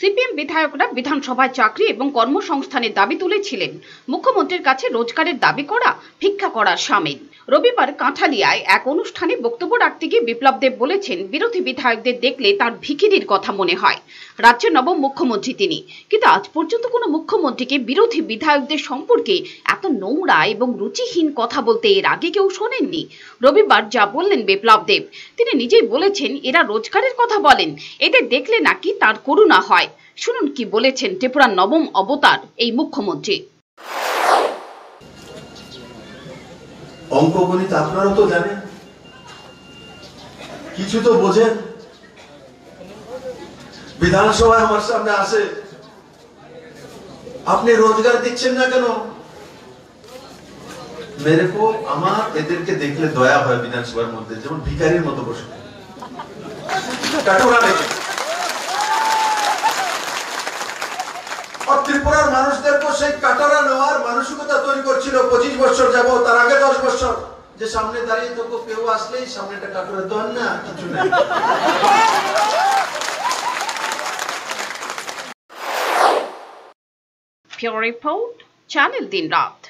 CPM বিধায়করা বিধানসভায় চাকরি এবং কর্মসংস্থানের দাবি তুলেছিলেন। মুখ্যমন্ত্রীর কাছে রোজগারের দাবি করা, ভিক্ষা করা সামিল রবিবার কাঁঠালিয়ায় এক অনুষ্ঠানে বক্তব্য রাখতে গিয়ে বিপ্লব দেব বলেছেন, বিরোধী বিধায়কদের দেখলে তার ভিখিরির কথা মনে হয়। রাজ্যের নবম মুখ্যমন্ত্রী তিনি। কিন্তু আজ পর্যন্ত কোনো মুখ্যমন্ত্রীকে বিরোধী বিধায়কদের সম্পর্কে এত নোংরা এবং রুচিহীন কথা বলতে এর আগে কেউ শোনেননি। রবিবার যা বললেন বিপ্লব দেব, তিনি নিজেই বলেছেন, এরা রোজগারের কথা বলেন, এদের দেখলে নাকি তার করুণা হয়। শুনুন কি বলেছেন ত্রিপুরার নবম অবতার এই মুখ্যমন্ত্রী। অঙ্ক গণিত আপনারা তো জানেন। কিছু তো বোঝেন। বিধানসভায় আমার সামনে আসে। আপনি রোজগার দিচ্ছেন না কেন? মেরে কো আমার এদেরকে দেখলে দয়া হয় বিধানসভার মধ্যে, যেমন ভিখারির মতো বসে। কাটোরা নেই ত্রিপুরার মানুষদেরকে সেই কাটারা নেওয়ার মানসিকতা তৈরি করছিল পঁচিশ বছর যাব তার আগে দশ বছর যে সামনে দাঁড়িয়ে তো কেউ আসলেই সামনেটা কাটরে দেন না কিছু নেই Pure Report, Channel Din Raat.